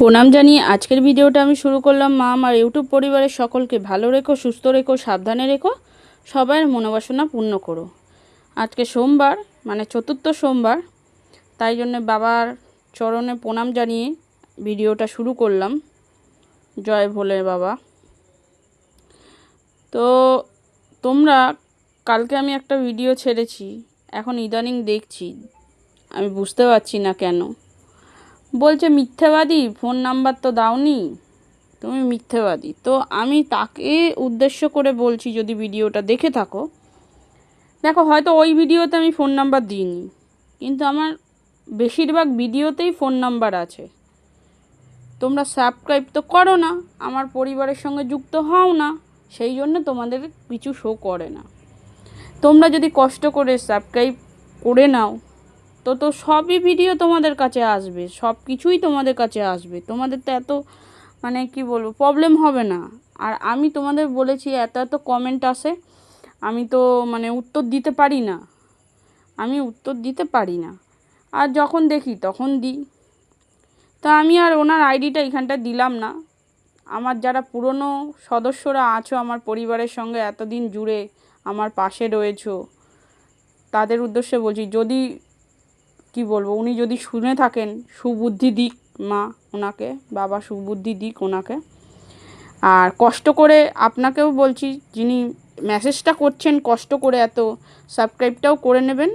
প্রণাম জানিয়ে আজকের ভিডিওটা আমি শুরু করলাম। মা, আমার ইউটিউব পরিবারের সকলকে ভালো রেখো, সুস্থ রেখো, সাবধানে রেখো, সবাইয়ের মনোবাসনা পূর্ণ করো। আজকে সোমবার মানে চতুর্থ সোমবার, তাই জন্য বাবার চরণে প্রণাম জানিয়ে ভিডিওটা শুরু করলাম। জয় ভোলে বাবা। তো তোমরা, কালকে আমি একটা ভিডিও ছেড়েছি, এখন ইদানিং দেখছি, আমি বুঝতে পারছি না কেন। বলছে, মিথ্যেবাদী? ফোন নাম্বার তো দাওনি। তুমি মিথ্যেবাদী। তো আমি তাকে উদ্দেশ্য করে বলছি যদি ভিডিওটা দেখে থাকো। দেখো, হয়তো ওই ভিডিওতে আমি ফোন নাম্বার দিইনি, কিন্তু আমার বেশিরভাগ ভিডিওতেই ফোন নাম্বার আছে। তোমরা সাবস্ক্রাইব তো করো না, আমার পরিবারের সঙ্গে যুক্ত হও না, সেই জন্য তোমাদের কিছু শো করে না। তোমরা যদি কষ্ট করে সাবস্ক্রাইব করে নাও তো তো সবই ভিডিও তোমাদের কাছে আসবে সব কিছুই তোমাদের কাছে আসবে। তোমাদের তো এত মানে কি বলব প্রবলেম হবে না। আর আমি তোমাদের বলেছি, এত এত কমেন্ট আসে, আমি তো মানে উত্তর দিতে পারি না। আমি উত্তর দিতে পারি না। আর যখন দেখি, তখন দিই। তা আমি আর ওনার আইডিটা এখানটা দিলাম না। আমার যারা পুরনো সদস্যরা আছো, আমার পরিবারের সঙ্গে এতদিন জুড়ে আমার পাশে রয়েছো, তাদের উদ্দেশ্যে বলছি, যদি কি বলব, উনি যদি শুনে থাকেন সুবুদ্ধি দিক মা ওনাকে, বাবা সুবুদ্ধি দিক ওনাকে। আর কষ্ট করে আপনাকেও বলছি, যিনি মেসেজটা করছেন কষ্ট করে এত সাবস্ক্রাইবটাও করে নেবেন।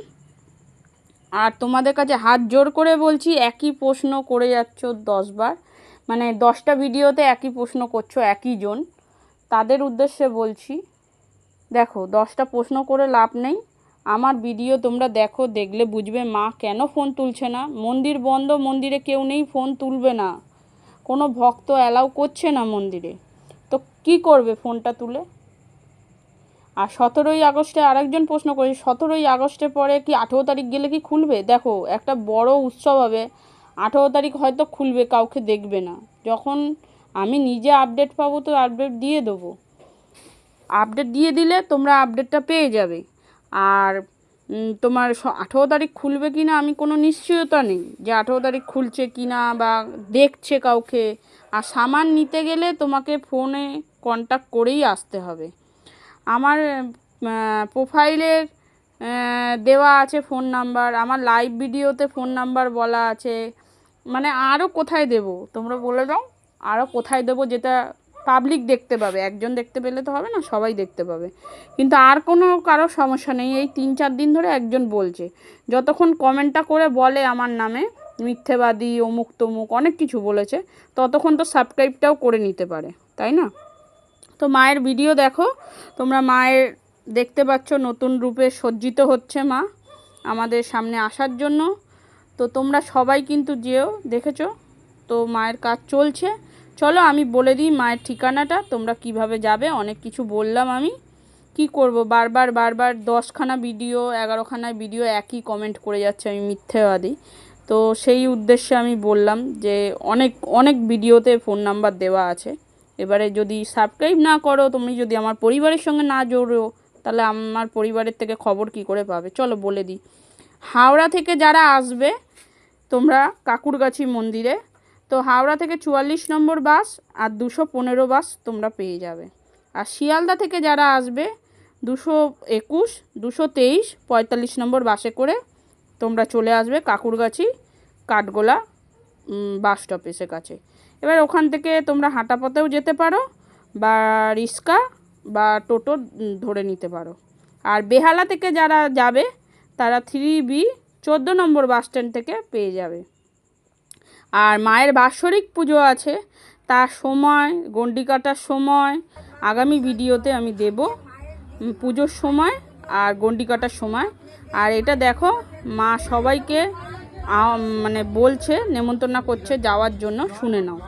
আর তোমাদের কাছে হাত জোর করে বলছি, একই প্রশ্ন করে যাচ্ছ দশবার মানে দশটা ভিডিওতে একই প্রশ্ন করছ, একই জন। তাদের উদ্দেশ্যে বলছি, দেখো, দশটা প্রশ্ন করে লাভ নেই। আমার ভিডিও তোমরা দেখো, দেখলে বুঝবে মা কেন ফোন তুলছে না। মন্দির বন্ধ, মন্দিরে কেউ নেই ফোন তুলবে না। কোনো ভক্ত অ্যালাউ করছে না মন্দিরে। তো কি করবে ফোনটা তুলে? আর সতেরোই আগস্টে আরেকজন প্রশ্ন করেছে, সতেরোই আগস্টের পরে কি আঠেরো তারিখ গেলে কি খুলবে? দেখো, একটা বড় উৎসব হবে, আঠেরো তারিখ হয়তো খুলবে, কাউকে দেখবে না। যখন আমি নিজে আপডেট পাবো তো আপডেট দিয়ে দেবো। আপডেট দিয়ে দিলে তোমরা আপডেটটা পেয়ে যাবে। আর তোমার আঠেরো তারিখ খুলবে কি না আমি কোনো নিশ্চয়তা নেই যে আঠেরো তারিখ খুলছে কি না বা দেখছে কাউকে। আর সামান নিতে গেলে তোমাকে ফোনে কন্ট্যাক্ট করেই আসতে হবে। আমার প্রোফাইলের দেওয়া আছে ফোন নাম্বার আমার লাইভ ভিডিওতে ফোন নাম্বার বলা আছে। মানে আরও কোথায় দেব? তোমরা বলে দাও আরও কোথায় দেবো যেটা পাবলিক দেখতে পাবে। একজন দেখতে পেলে তো হবে না, সবাই দেখতে পাবে। কিন্তু আর কোনো কারও সমস্যা নেই। এই তিন চার দিন ধরে একজন বলছে। যতক্ষণ কমেন্টটা করে বলে আমার নামে, মিথ্যেবাদী, অমুক তমুক, অনেক কিছু বলেছে, ততক্ষণ তো সাবস্ক্রাইবটাও করে নিতে পারে, তাই না? তো মায়ের ভিডিও দেখো। তোমরা মায়ের দেখতে পাচ্ছ নতুন রূপে সজ্জিত হচ্ছে মা আমাদের সামনে আসার জন্য। তো তোমরা সবাই কিন্তু যেও, দেখেছ? তো মায়ের কাজ চলছে। চলো আমি বলে দিই মায়ের ঠিকানাটা, তোমরা কীভাবে যাবে, অনেক কিছু বললাম আমি। কি করব? বারবার বারবার দশখানা ভিডিও, এগারোখানা ভিডিও একই কমেন্ট করে যাচ্ছে আমি মিথ্যেবাদী। তো সেই উদ্দেশ্যে আমি বললাম যে অনেক অনেক ভিডিওতে ফোন নাম্বার দেওয়া আছে। এবারে যদি সাবস্ক্রাইব না করো, তুমি যদি আমার পরিবারের সঙ্গে না জোড়ো, তাহলে আমার পরিবারের থেকে খবর কি করে পাবে? চলো বলে দিই। হাওড়া থেকে যারা আসবে, তোমরা কাকুরগাছি মন্দিরে তো হাওড়া থেকে চুয়াল্লিশ নম্বর বাস আর দুশো পনেরো বাস তোমরা পেয়ে যাবে। আর শিয়ালদা থেকে যারা আসবে, দুশো একুশ, দুশো তেইশ, পঁয়তাল্লিশ নম্বর বাসে করে তোমরা চলে আসবে কাকুরগাছি, কাঠগোলা বাস স্টপেজের কাছে। এবার ওখান থেকে তোমরা হাঁটা পথেও যেতে পারো বা রিক্সা বা টোটো ধরে নিতে পারো। আর বেহালা থেকে যারা যাবে, তারা থ্রি বি চোদ্দ নম্বর বাস স্ট্যান্ড থেকে পেয়ে যাবে। আর মায়ের বাৎসরিক পুজো আছে। তার সময় গণ্ডি কাটার সময়, আগামী ভিডিওতে আমি দেব পুজোর সময় আর গণ্ডি কাটার সময়। আর এটা দেখো, মা সবাইকে মানে বলছে, নেমন্তন্ন করছে যাওয়ার জন্য শুনে নাও।